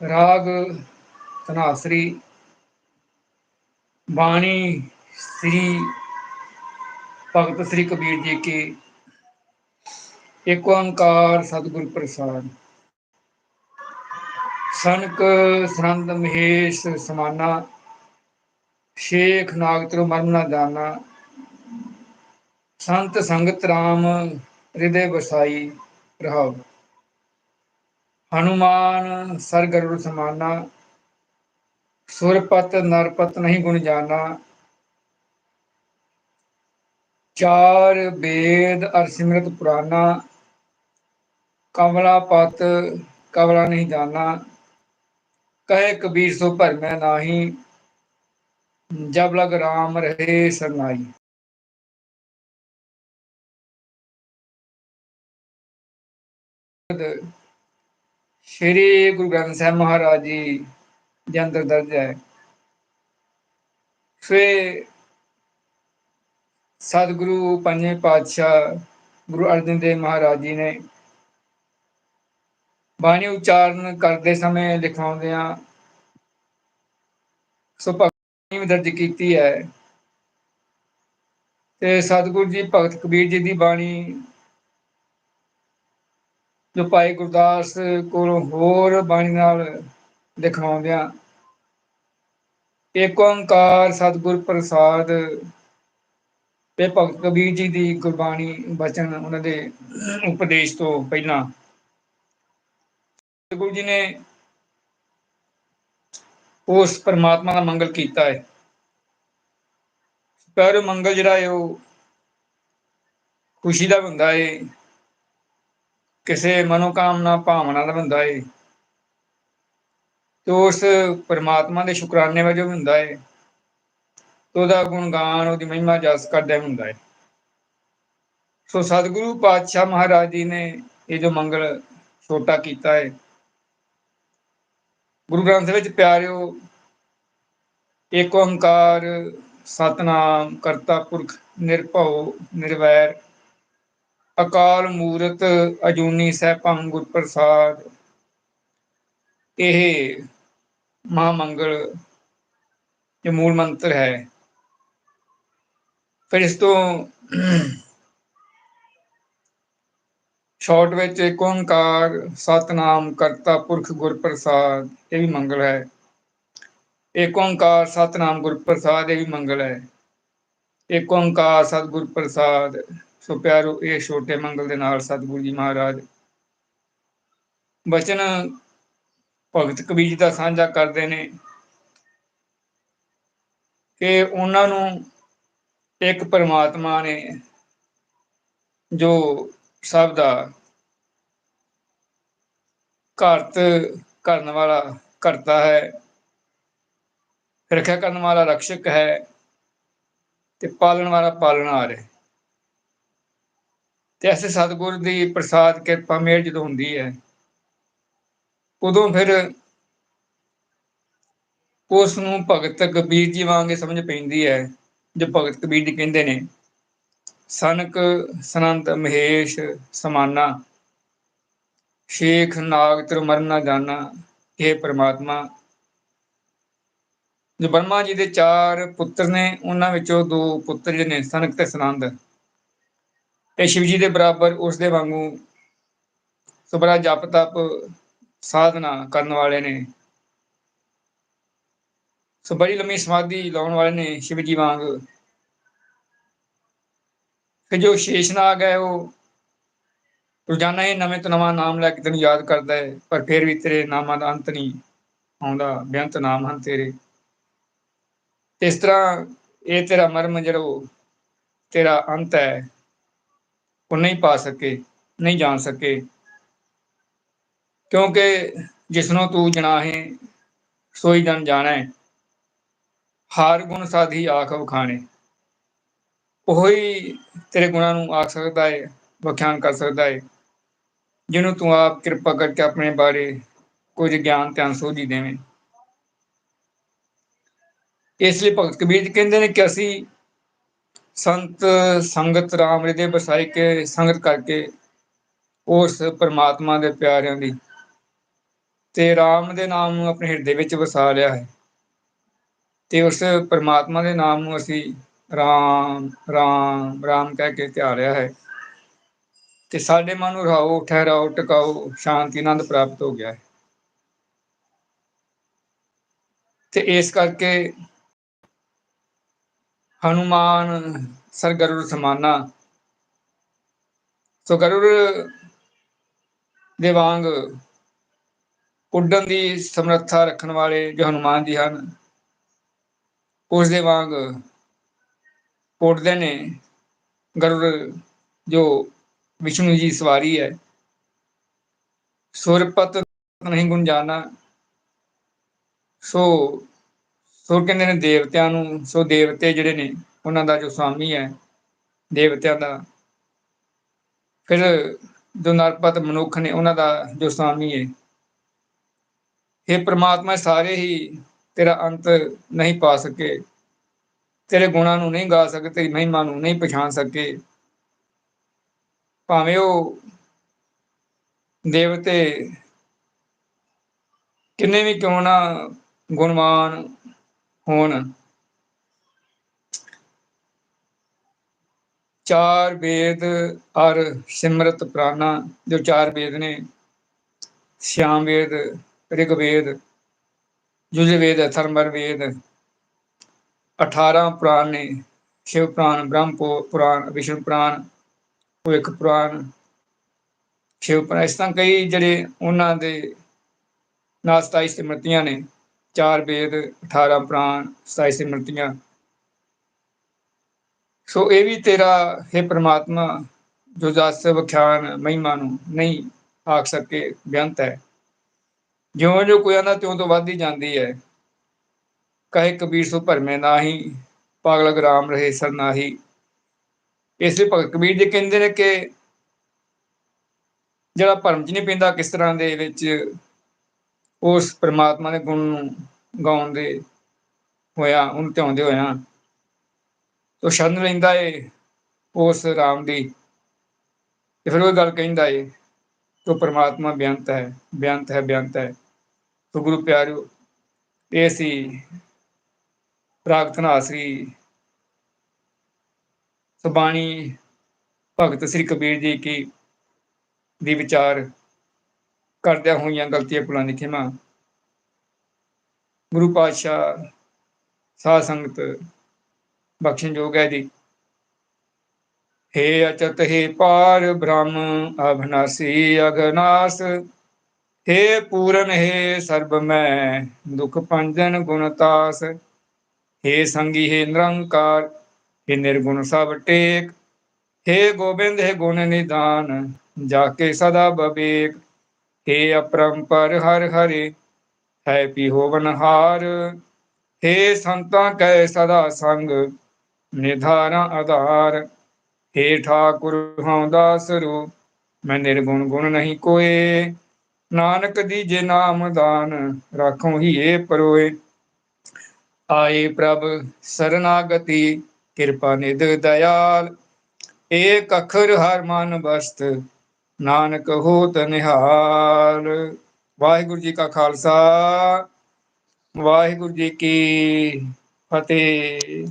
ਰਾਗ, ਧਨਾਸਰੀ, ਬਾਣੀ, ਸ੍ਰੀ, ਭਗਤ ਸ੍ਰੀ ਕਬੀਰ ਜੀ ਕੀ ਇੱਕ ਓੰਕਾਰ ਸਤਿਗੁਰ ਪ੍ਰਸਾਦ। ਸਨਕ, ਸਰੰਦ, ਮਹੇਸ਼, ਸਮਾਨਾ, ਸ਼ੇਖ, ਨਾਗਤਰ ਮਰਮ ਨਾ ਸੰਤ, ਸੰਗਤ, ਰਾਮ, ਹਿਰਦੇ, ਵਸਾਈ, ਰਹਾਉ। ਹਨੂਮਾਨ ਸਰਗਰੁ ਸਮਾਨਾ, ਸੁਰਪਤ ਨਰਪਤ ਨਹੀਂ ਗੁਣ ਜਾਣਾ ਚਾਰ ਵੇਦ ਅਰ ਸਿਮਰਤ ਪੁਰਾਨਾ, ਕਮਲਾ ਪਤ ਕਮਲਾ ਨਹੀਂ ਜਾਣਾ ਕਹੇ ਕਬੀਰ ਸੋ ਭਰਮੈ ਨਾਹੀ, ਜਬ ਲਗ ਰਾਮ ਰਹੇ ਸਰਨਾਈ ਸ਼੍ਰੀ ਗੁਰੂ ਗ੍ਰੰਥ ਸਾਹਿਬ ਮਹਾਰਾਜ ਜੀ ਦੇ ਅੰਦਰ ਦਰਜ ਹੈ। ਸਵੇ ਸਤਿਗੁਰੂ ਪੰਜਵੇਂ ਪਾਤਸ਼ਾਹ ਗੁਰੂ ਅਰਜਨ ਦੇਵ ਮਹਾਰਾਜ ਜੀ ਨੇ ਬਾਣੀ ਉਚਾਰਨ ਕਰਦੇ ਸਮੇਂ ਲਿਖਾਉਂਦੇ ਆ ਸੋ ਭਗਤੀ ਵੀ ਦਰਜ ਕੀਤੀ ਹੈ। ਤੇ ਸਤਿਗੁਰੂ ਜੀ ਭਗਤ ਕਬੀਰ ਜੀ ਦੀ ਬਾਣੀ ਜੋ ਭਾਈ ਗੁਰਦਾਸ ਕੋਲੋਂ ਹੋਰ ਬਾਣੀ ਨਾਲ ਦਿਖਾਉਂਦਿਆਂ ਏਕ ਓੰਕਾਰ ਸਤਿਗੁਰ ਪ੍ਰਸਾਦ ਤੇ ਭਗਤ ਕਬੀਰ ਜੀ ਦੀ ਗੁਰਬਾਣੀ ਬਚਨ ਉਹਨਾਂ ਦੇ ਉਪਦੇਸ਼ ਤੋਂ ਪਹਿਲਾਂ ਗੁਰੂ ਜੀ ਨੇ ਉਸ ਪਰਮਾਤਮਾ ਦਾ ਮੰਗਲ ਕੀਤਾ ਹੈ। ਪਰ ਮੰਗਲ ਜਿਹੜਾ ਹੈ ਉਹ ਖੁਸ਼ੀ ਦਾ ਹੁੰਦਾ ਹੈ। ਕਿਸੇ ਮਨੋਕਾਮਨਾ, ਭਾਵਨਾ ਦਾ ਹੁੰਦਾ ਹੈ ਤੇ ਉਸ ਪਰਮਾਤਮਾ ਦੇ ਸ਼ੁਕਰਾਨੇ ਵਜੋਂ ਹੁੰਦਾ ਹੈ ਤੇ ਉਹਦਾ ਗੁਣਗਾਨ, ਉਹਦੀ ਮਹਿਮਾ ਜਸ ਕਰਦਾ ਹੁੰਦਾ ਹੈ ਸੋ ਸਤਿਗੁਰੂ ਪਾਤਸ਼ਾਹ ਮਹਾਰਾਜ ਜੀ ਨੇ ਇਹ ਜੋ ਮੰਗਲ ਛੋਟਾ ਕੀਤਾ ਹੈ ਗੁਰੂ ਗ੍ਰੰਥ ਵਿੱਚ ਪਿਆਰਿਓ, ਏਕ ਓੰਕਾਰ, ਸਤਨਾਮ, ਕਰਤਾ ਪੁਰਖ, ਨਿਰਭਉ, ਨਿਰਵੈਰ ਅਕਾਲ ਮੂਰਤ ਅਜੂਨੀ ਸਹਿਭੰ ਗੁਰ ਪ੍ਰਸਾਦ। ਇਹ ਮਹਾ ਮੰਗਲ ਇਹ ਮੂਲ ਮੰਤਰ ਹੈ। ਫਿਰ ਇਸ ਤੋਂ ਸ਼ਾਰਟ ਵਿੱਚ ਇੱਕ ਓੰਕਾਰ, ਸਤਨਾਮ, ਕਰਤਾ, ਪੁਰਖ, ਗੁਰ ਪ੍ਰਸਾਦ, ਇਹ ਵੀ ਮੰਗਲ ਹੈ। ਏਕ ਓੰਕਾਰ, ਸਤਨਾਮ, ਗੁਰ ਪ੍ਰਸਾਦ, ਇਹ ਵੀ ਮੰਗਲ ਹੈ। ਇੱਕ ਓੰਕਾਰ, ਸਤਿਗੁਰ ਪ੍ਰਸਾਦ ਸੋ ਪਿਆਰੋ, ਇਹ ਛੋਟੇ ਮੰਗਲ ਦੇ ਨਾਲ ਸਤਿਗੁਰੂ ਜੀ ਮਹਾਰਾਜ। ਬਚਨ ਭਗਤ ਕਬੀਰ ਜੀ ਦਾ ਸਾਂਝਾ ਕਰਦੇ ਨੇ ਕਿ ਉਹਨਾਂ ਨੂੰ ਇੱਕ ਪਰਮਾਤਮਾ ਨੇ ਜੋ ਸਭ ਦਾ ਘਰਤ ਕਰਨ ਵਾਲਾ ਕਰਤਾ ਹੈ, ਰੱਖਿਆ ਕਰਨ ਵਾਲਾ ਰਕਸ਼ਕ ਹੈ ਤੇ ਪਾਲਣ ਵਾਲਾ ਪਾਲਣ ਆ ਰਿਹਾ ਤੇ ਐਸੇ ਸਤਿਗੁਰ ਦੀ ਪ੍ਰਸਾਦ ਕਿਰਪਾ ਮੇਰ ਜਦੋਂ ਹੁੰਦੀ ਹੈ, ਉਦੋਂ ਫਿਰ ਉਸ ਨੂੰ ਭਗਤ ਕਬੀਰ ਜੀ ਵਾਂਗੇ ਸਮਝ ਪੈਂਦੀ ਹੈ, ਜੋ ਭਗਤ ਕਬੀਰ ਜੀ ਕਹਿੰਦੇ ਨੇ, ਸਨਕ ਸਨੰਤ ਮਹੇਸ਼, ਸਮਾਨਾ, ਸ਼ੇਖ, ਨਾਗ ਤਰ ਮਰਨਾ ਜਾਣਾ ਇਹ ਪ੍ਰਮਾਤਮਾ। ਜੋ ਬਰਮਾ ਜੀ ਦੇ ਚਾਰ ਪੁੱਤਰ ਨੇ, ਉਹਨਾਂ ਵਿੱਚੋਂ ਦੋ ਪੁੱਤਰ ਜਿਹੜੇ ਨੇ, ਸਨਕ ਤੇ ਸਨੰਦ। ਤੇ ਸ਼ਿਵ ਜੀ ਦੇ ਬਰਾਬਰ ਉਸ ਦੇ ਵਾਂਗੂ ਸੋ ਬੜਾ ਜਪ ਤਪ ਸਾਧਨਾ ਕਰਨ ਵਾਲੇ ਨੇ। ਸੋ ਬੜੀ ਲੰਮੀ ਸਮਾਧੀ ਲਾਉਣ ਵਾਲੇ ਨੇ ਸ਼ਿਵ ਜੀ ਵਾਂਗ। ਕਿ ਜੋ ਸ਼ੇਸ਼ਨਾਗ ਹੈ ਉਹ ਰੋਜ਼ਾਨਾ ਹੀ ਨਵੇਂ ਤੋਂ ਨਵਾਂ ਨਾਮ ਲੈ ਕੇ ਤੈਨੂੰ ਯਾਦ ਕਰਦਾ ਹੈ, ਪਰ ਫਿਰ ਵੀ ਤੇਰੇ ਨਾਮਾਂ ਦਾ ਅੰਤ ਨਹੀਂ ਆਉਂਦਾ, ਬੇਅੰਤ ਨਾਮ ਹਨ ਤੇਰੇ। ਇਸ ਤਰ੍ਹਾਂ ਇਹ ਤੇਰਾ ਮਰਮ ਜਿਹੜਾ ਤੇਰਾ ਅੰਤ ਹੈ। ਉਹ ਨਹੀਂ ਪਾ ਸਕੇ, ਨਹੀਂ ਜਾਣ ਸਕੇ। ਕਿਉਂਕਿ ਜਿਸਨੂੰ ਤੂੰ ਜਨਾਹੇ ਸੋਈ ਜਨ ਜਾਣੈ ਹਾਰ ਗੁਣ ਸਾਧੀ ਆਖ ਵਖਾਣੇ। ਉਹੀ ਤੇਰੇ ਗੁਣਾਂ ਨੂੰ ਆਖ ਸਕਦਾ ਹੈ, ਵਿਖਿਆਨ ਕਰ ਸਕਦਾ ਹੈ। ਜਿਹਨੂੰ ਤੂੰ ਆਪ ਕਿਰਪਾ ਕਰਕੇ ਆਪਣੇ ਬਾਰੇ ਕੁਝ ਗਿਆਨ, ਧਿਆਨ, ਸੋਝੀ ਦੇਵੇਂ। ਇਸ ਲਈ ਭਗਤ ਕਬੀਰ ਕਹਿੰਦੇ ਨੇ ਕਿ ਅਸੀਂ ਸੰਤ, ਸੰਗਤ ਰਾਮ ਦੇ ਬਸਾਈ ਕੇ ਸੰਗਤ ਕਰਕੇ ਉਸ ਪਰਮਾਤਮਾ ਦੇ ਪਿਆਰਿਆਂ ਦੀ ਤੇ ਰਾਮ ਦੇ ਨਾਮ ਨੂੰ ਆਪਣੇ ਹਿਰਦੇ ਵਿੱਚ ਵਸਾ ਲਿਆ ਹੈ। ਤੇ ਉਸ ਪਰਮਾਤਮਾ ਦੇ ਨਾਮ ਨੂੰ ਅਸੀਂ ਰਾਮ ਰਾਮ ਰਾਮ ਕਹਿ ਕੇ ਧਿਆ ਧਿਆਰਿਆ ਹੈ। ਤੇ ਸਾਡੇ ਮਨ ਨੂੰ ਰਹਾਓ, ਠਹਿਰਾਓ, ਟਿਕਾਓ, ਸ਼ਾਂਤੀ, ਆਨੰਦ ਪ੍ਰਾਪਤ ਹੋ ਗਿਆ ਹੈ। ਤੇ ਇਸ ਕਰਕੇ ਹਨੂਮਾਨ ਸਰਗਰੁਰ ਸਮਾਨਾ। ਸੋ ਗਰੁਰ ਦੇ ਵਾਂਗ ਉੱਡਣ ਦੀ ਸਮਰੱਥਾ ਰੱਖਣ ਵਾਲੇ ਜੋ ਹਨੂਮਾਨ ਜੀ ਹਨ, ਉਸ ਦੇ ਵਾਂਗ ਉੱਡਦੇ ਨੇ ਗਰੁਰ ਜੋ ਵਿਸ਼ਨੂੰ ਜੀ ਸਵਾਰੀ ਹੈ। ਸੁਰਪਤ ਨਹੀਂ ਗੁੰਜਾਨਾ ਸੋ ਸੋ ਕਹਿੰਦੇ ਨੇ ਦੇਵਤਿਆਂ ਨੂੰ, ਸੋ ਦੇਵਤੇ ਜਿਹੜੇ ਨੇ, ਉਹਨਾਂ ਦਾ ਜੋ ਸਵਾਮੀ ਹੈ, ਦੇਵਤਿਆਂ ਦਾ, ਫਿਰ ਜੋ ਨਰਪਤ ਮਨੁੱਖ ਨੇ, ਉਹਨਾਂ ਦਾ ਜੋ ਸਵਾਮੀ ਹੈ ਇਹ ਪ੍ਰਮਾਤਮਾ, ਸਾਰੇ ਹੀ ਤੇਰਾ ਅੰਤ ਨਹੀਂ ਪਾ ਸਕੇ, ਤੇਰੇ ਗੁਣਾਂ ਨੂੰ ਨਹੀਂ ਗਾ ਸਕੇ, ਤੇਰੀ ਮਹਿਮਾ ਨੂੰ ਨਹੀਂ ਪਛਾਣ ਸਕੇ। ਭਾਵੇਂ ਉਹ ਦੇਵਤੇ ਕਿੰਨੇ ਵੀ ਕਿਉਂ ਨਾ ਗੁਣਵਾਨ ਹੋਣ। ਚਾਰ ਵੇਦ ਅਰ ਸਿਮਰਤ ਪ੍ਰਾਨਾ, ਜੋ ਚਾਰ ਵੇਦ ਨੇ, ਸ਼ਿਆਮ ਵੇਦ ਰਿਗਵੇਦ ਯੁਜਵੇਦ ਅਥਰਮਰ ਵੇਦ 18 ਪੁਰਾਣ ਨੇ, ਸ਼ਿਵ ਪੁਰਾਣ ਬ੍ਰਹਮ ਪੁਰਾਣ, ਵਿਸ਼ਨੂੰ ਪੁਰਾਣ ਭਵਿੱਖ ਪੁਰਾਣ ਸ਼ਿਵ ਪੁਰਾਣ ਇਸ ਤਰ੍ਹਾਂ ਕਈ ਜਿਹੜੇ ਉਹਨਾਂ ਦੇ ਨਾਲ 27 ਸਿਮਰਤੀਆਂ ਨੇ। ਚਾਰ ਵੇਦ 18 ਪ੍ਰਾਣ 27 ਸਿਮਰਤੀਆਂ। ਸੋ ਇਹ ਵੀ ਤੇਰਾ, ਹੈ ਪ੍ਰਮਾਤਮਾ, ਜੋ ਜਸ, ਵਿਖਿਆਨ, ਮਹਿਮਾ ਨੂੰ ਨਹੀਂ ਆਖ ਸਕੇ ਬੇਅੰਤ ਹੈ। ਜਿਉਂ ਜੋ ਕੋਈ ਆਂਦਾ, ਤਿਉਂ ਤੋਂ ਵੱਧ ਹੀ ਜਾਂਦੀ ਹੈ। ਕਹੇ ਕਬੀਰ, ਸੋ ਭਰਮੇ ਨਾਹੀ, ਪਾਗਲ ਗ੍ਰਾਮ ਰਹੇ ਸਰ ਨਾਹੀ। ਇਸੇ ਭਗਤ ਕਬੀਰ ਜੀ ਕਹਿੰਦੇ ਨੇ ਕਿ ਜਿਹੜਾ ਭਰਮ ਚ ਨਹੀਂ ਪੈਂਦਾ, ਕਿਸ ਤਰ੍ਹਾਂ ਦੇ ਵਿੱਚ ਉਸ ਪ੍ਰਮਾਤਮਾ ਦੇ ਗੁਣ ਨੂੰ ਗਾਉਂਦੇ ਹੋਇਆ, ਉਹਨੂੰ ਧਿਆਉਂਦੇ ਹੋਇਆ ਤੋ ਸ਼ਰਨ ਲੈਂਦਾ ਏ, ਉਸ ਰਾਮ ਦੀ। ਤੇ ਫਿਰ ਉਹ ਗੱਲ ਕਹਿੰਦਾ ਏ ਤੋ ਪ੍ਰਮਾਤਮਾ ਬਿਆੰਤ ਹੈ ਬਿਆੰਤ ਹੈ ਬਿਆੰਤ ਹੈ। ਤੋ ਗੁਰੂ ਪਿਆਰਿਓ, ਇਹ ਸੀ ਪ੍ਰਾਗਤਨ ਸ੍ਰੀ ਸੁਬਾਣੀ ਭਗਤ ਸ੍ਰੀ ਕਬੀਰ ਜੀ ਕੀ, ਦੀ ਵਿਚਾਰ ਕਰਦਿਆਂ ਹੋਈਆਂ ਗਲਤੀਆਂ ਭੁਲਾਂ ਦੀ ਖਿਮਾ ਗੁਰੂ ਪਾਤਸ਼ਾਹ ਸਾਧ ਸੰਗਤ ਬਖਸ਼ਣ ਜੋਗ ਹੈ ਜੀ हे अचत हे पार ब्रह्म अभनासी अघनाश हे पूरन हे सर्व मैं दुख पंजन गुणतास हे संगी हे निरंकार हे निर्गुण सब टेक हे गोविंद हे गुण निदान जाके सदा बबेक हे अपरंपर हर हरे है पी होवन हार हे संता कै सदा संग ਨਿਧਾਰਾ ਆਧਾਰ हे ਠਾਕੁਰ ਹਉ ਦਾਸ ਰੂ ਮੈਂ ਨਿਰਗੁਣ ਗੁਣ ਨਹੀਂ ਕੋਏ ਨਾਨਕ ਦੀਜੇ ਨਾਮ ਦਾਨ ਰਾਖੋ ਹੀ ਏ ਪਰੋਏ ਆਏ ਪ੍ਰਭ ਸਰਨਾਗਤੀ ਕਿਰਪਾ ਨਿਧ ਦਇਆਲ ਏਕ ਅਖਰ ਹਰ ਮਨ ਬਸਤ ਨਾਨਕ ਹੋਤ ਨਿਹਾਲ। ਵਾਹਿਗੁਰੂ ਜੀ ਕਾ ਖਾਲਸਾ ਵਾਹਿਗੁਰੂ ਜੀ ਕੀ ਫਤਿਹ।